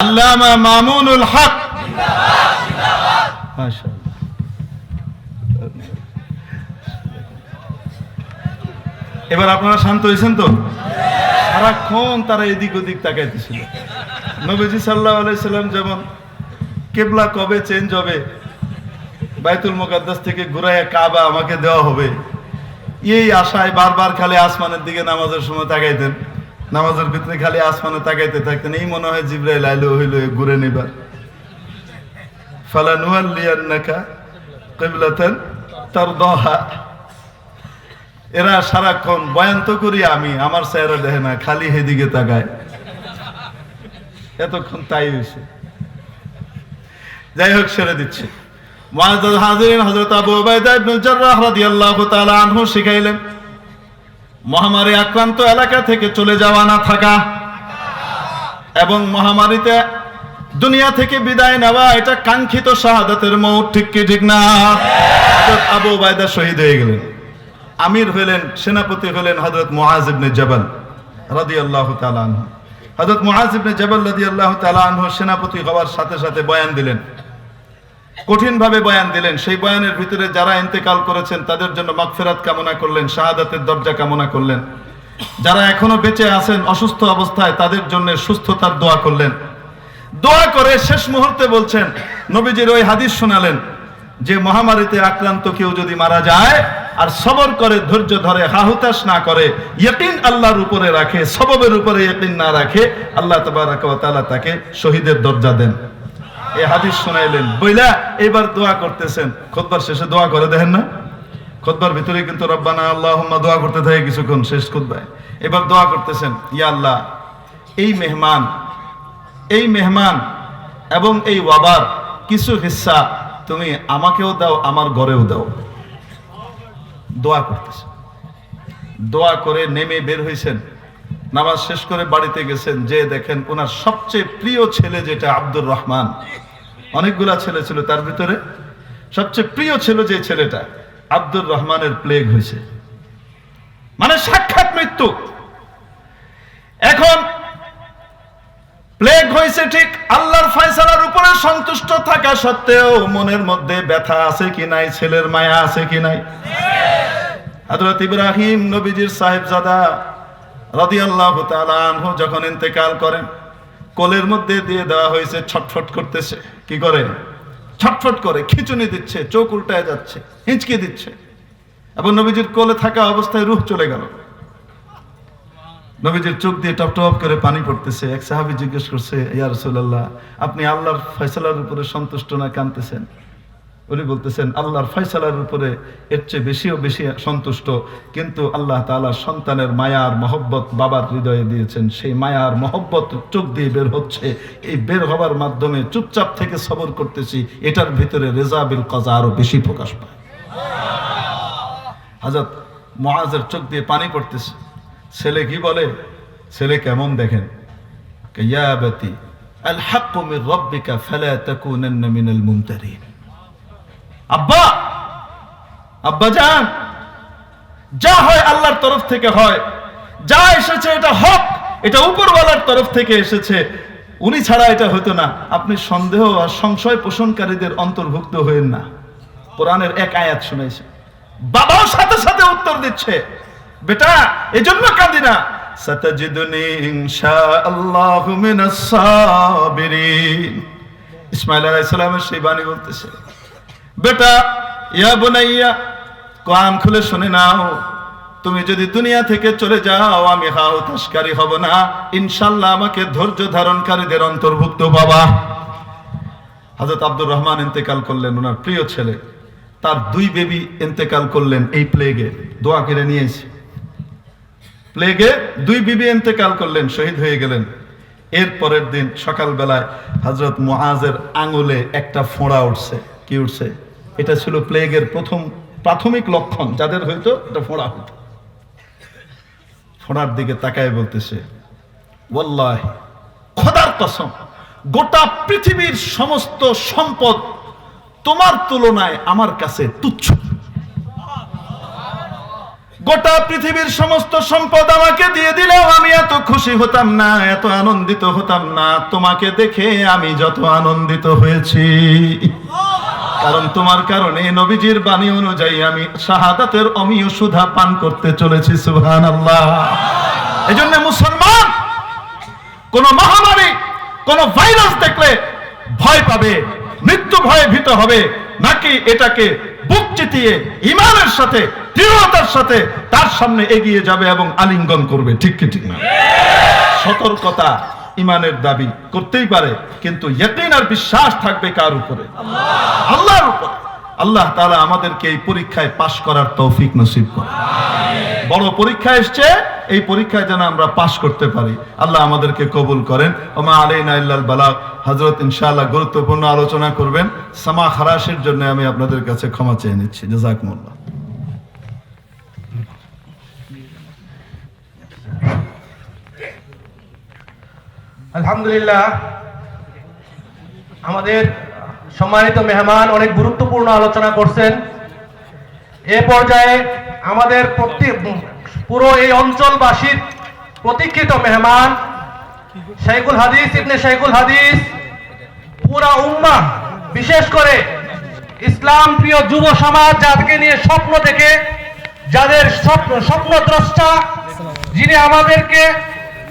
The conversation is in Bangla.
আল্লামা মামুনুল হক। এবার আপনারা শান্ত হয়েছেন তো? সারাক্ষণ তারা এদিক ওদিক তাকাইতেছিল। নবীজি সাল্লাহ আলাইসাল্লাম যেমন কেবলা কবে চেঞ্জ হবে, বাইতুল মোকাদ্দাস থেকে ঘুরাইয়া কাবা আমাকে দেওয়া হবে, এই আশায় বারবার খালি আসমানের দিকে নামাজের সময় তাকাইতেন। নামাজের ভিতরে খালি আসমানে তাকাইতে থাকতেন। এই মনে হয় জিব্রাইল আইলো, হইল ঘুরে নিবার। ফালানুয়াল্লিয়ান্নাকা কিবলাতান তারদাহা। এরা সারাক্ষণ বয়ান তো করি আমি, আমার চেহারা দেখে না, খালি হেদিকে তাকায়। এতক্ষণ তাই হয়েছে যাই হোক, সেরে দিচ্ছে। হাজিরিন হযরত আবু উবাইদা ইবনে জাররাহ রাদিয়াল্লাহু তাআলা আনহু শিখাইলেন। মহামারী আক্রান্ত এলাকা থেকে চলে যাওয়া না থাকা। এবং মহামারীতে দুনিয়া থেকে বিদায় নেওয়া, এটা কাঙ্ক্ষিত শাহাদাতের মৌত, ঠিক কি, ঠিক না? আবু বায়দা শহীদ হয়ে গেলেন। আমির হলেন, সেনাপতি হলেন হযরত মুআজ ইবনে জাবাল রাদিয়াল্লাহু তাআলা আনহু। হযরত মুআজ ইবনে জাবাল রাদিয়াল্লাহু তাআলা আনহু সেনাপতি হওয়ার সাথে সাথে বয়ান দিলেন কঠিনভাবে বয়ান দিলেন। সেই বয়ানের ভিতরে যারা ইন্তেকাল করেছেন, তাদের জন্য মাগফিরাত কামনা করলেন, শাহাদাতের দরজা কামনা করলেন। যারা এখনও বেঁচে আছেন, অসুস্থ অবস্থায়, তাদের জন্য সুস্থতার দোয়া করলেন। দোয়া করে শেষ মুহূর্তে বলছেন, নবীজির ওই হাদিস শোনালেন, যে মহামারীতে আক্রান্ত কেউ যদি মারা যায়, আর সবর করে, ধৈর্য ধরে, হাহুতাশ না করে, ইয়কিন আল্লাহর উপরে রাখে, সববের উপরে ইয়কিন না রাখে, আল্লাহ তবারাক তাকে শহীদের দরজা দেন। এই হাদিস শোনাইলেন। বইলা এবার দোয়া করতেছেন। খুতবার শেষে দোয়া করে দেখেন না? খুতবার ভিতরে কিন্তু রব্বানা আল্লাহুম্মা দোয়া করতে থাকে কিছুক্ষণ শেষ খুতবায় এবার দোয়া করতেছেন, ইয়া আল্লাহ, এই মেহমান এই মেহমান এবং এই ওয়াবার কিছু হিস্সা তুমি আমাকেও দাও, আমার ঘরেও দাও। দোয়া করতেছে দোয়া করে নেমে বের হয়েছেন নামাজ শেষ করে বাড়িতে গেছেন। যে দেখেন ওনার সবচেয়ে প্রিয় ছেলে যেটা, আব্দুর রহমান। অনেকগুলা ছেলে ছিল তার ভিতরে। সবচেয়ে প্রিয় ছিল যে ছেলেটা, আব্দুর রহমানের প্লেগ হয়েছে। মানে সাক্ষাৎ মৃত্যু। এখন প্লেগ হয়েছে ঠিক আল্লাহর ফয়সালার উপরে সন্তুষ্ট থাকা সত্ত্বেও মনের মধ্যে ব্যথা আছে কি নাই, ছেলের মায়া আছে কি নাই? হযরত ইব্রাহিম নবীজির সাহেবজাদা রাদিয়াল্লাহু তাআলা আনহু যখন ইন্তেকাল করেন, কোলের মধ্যে দিয়ে দেওয়া হয়েছে ছটফট করতেছে। কি করে? ছটফট করে, খিচুনি দিচ্ছে, চোখ উল্টায় যাচ্ছে, হিঁচকে দিচ্ছে। এবং নবীজির কোলে থাকা অবস্থায় রুহ চলে গেল। নবীজির চোখ দিয়ে টপ টপ করে পানি পড়তেছে। এক সাহাবি জিজ্ঞেস করছে, ইয়া রাসূলুল্লাহ, আপনি আল্লাহর ফয়সলার উপরে সন্তুষ্ট না কাঁদতেছেন? উনি বলতেছেন, আল্লাহর ফয়সালার উপরে এর চেয়ে বেশিও বেশি সন্তুষ্ট। কিন্তু আল্লাহ তাআলা সন্তানের মায়ার মহব্বত বাবার হৃদয়ে দিয়েছেন। সেই মায়ার মহব্বত চোখ দিয়ে বের হচ্ছে। এই বের হবার মাধ্যমে চুপচাপ থেকে সবর করতেছি। এটার ভিতরে রেজাবিল কজা আরও বেশি প্রকাশ পায়। হাজরত মহাজের চোখ দিয়ে পানি পড়তেছে। ছেলে কি বলে? ছেলে কেমন দেখেন? ইয়াবাতি আল হাক্কু মির রাব্বিকা ফালা তাকুনান্না মিনাল মুমতারিন। আব্বা আব্বা যান। যা হয় আল্লাহর তরফ থেকে হয়। যা এসেছে এটা হক, এটা উপরওয়ালার তরফ থেকে এসেছে। উনি ছাড়া এটা হতো না। আপনি সন্দেহ আর সংশয় পোষণকারীদের অন্তর্ভুক্ত হয়েন না। কোরআনের এক আয়াত শুনেছে। বাবাও সাথে সাথে উত্তর দিচ্ছে। বেটা, এজন্য কাঁদি না। ইসমাইল আলাইহিস সালামের সেই বাণী বলতেছে। বেটা, ইয়া বুনাইয়া কোরআন খুলে শুনে নাও। তুমি যদি দুনিয়া থেকে চলে যাও, আমি হাও তাস্কারি হব না। ইনশাল্লাহ আমাকে ধৈর্য ধারণকারীদের অন্তর্ভুক্ত, বাবা। হযরত আব্দুর রহমান ইন্তেকাল করলেন, ওনার প্রিয় ছেলে। তার দুই বেবি ইন্তেকাল করলেন এই প্লেগে। দোয়া কেড়ে নিয়েছে। প্লেগে দুই বিবি ইন্তেকাল করলেন, শহীদ হয়ে গেলেন। এর পরের দিন সকালবেলায় হজরত মুআজের আঙুলে একটা ফোঁড়া উঠছে। কি উঠছে? এটা ছিল প্লেগের প্রথম প্রাথমিক লক্ষণ, যাদের হয়তো এটা ফোঁড়া হতো। ফোঁড়ার দিকে তাকায় বলতেছে, ওয়াল্লাহ, খোদার কসম, গোটা পৃথিবীর সমস্ত সম্পদ তোমার তুলনায় আমার কাছে তুচ্ছ। গোটা পৃথিবীর সমস্ত সম্পদ আমাকে দিয়ে দিলেও আমি এত খুশি হতাম না, এত আনন্দিত হতাম না। তোমাকে দেখে আমি যত আনন্দিত হয়েছি। কারণ তোমার কারণে নবীজির বাণী অনুযায়ী আমি শাহাদাতের অমীয় সুধা পান করতে চলেছি সুবহান আল্লাহ এই জন্য মুসলমান, কোন মহামারী, কোন ভাইরাস দেখলে ভয় পাবে, মৃত্যু ভয়ে ভীত হবে, নাকি এটাকে বুক চিতিয়ে ইমানের সাথে, দৃঢ়তার সাথে তার সামনে এগিয়ে যাবে এবং আলিঙ্গন করবে, ঠিক কি ঠিক না? সতর্কতা ইমানের দাবি করতেই পারে, কিন্তু ইয়াকিন আর বিশ্বাস থাকবে কার উপরে? আল্লাহর উপরে। আল্লাহ তাআলা আমাদেরকে এই পরীক্ষায় পাশ করার তৌফিক নসিব করে বড় পরীক্ষা এসছে, এই পরীক্ষায় যেন আমরা পাশ করতে পারি। আল্লাহ আমাদেরকে কবুল করেন। ওমা আলাইনা ইল্লাল বালাগ। হযরত ইনশাআল্লাহ গুরুত্বপূর্ণ আলোচনা করবেন। সামা খারাসের জন্য আমি আপনাদের কাছে ক্ষমা চেয়ে নিচ্ছি। জাযাকুমুল্লাহ আলহামদুলিল্লাহ, আমাদের সম্মানিত মেহমান অনেক গুরুত্বপূর্ণ আলোচনা করছেন। এ পর্যায়ে আমাদের প্রত্যেক পুরো এই অঞ্চলবাসীর প্রতীক্ষিত মেহমান শাইকুল হাদিস, ইবনে শাইকুল হাদিস, পুরা উম্মা বিশেষ করে ইসলাম প্রিয় যুব সমাজ, যাদেরকে নিয়ে স্বপ্ন দেখে যাদের স্বপ্ন স্বপ্নদ্রষ্টা, যিনি আমাদেরকে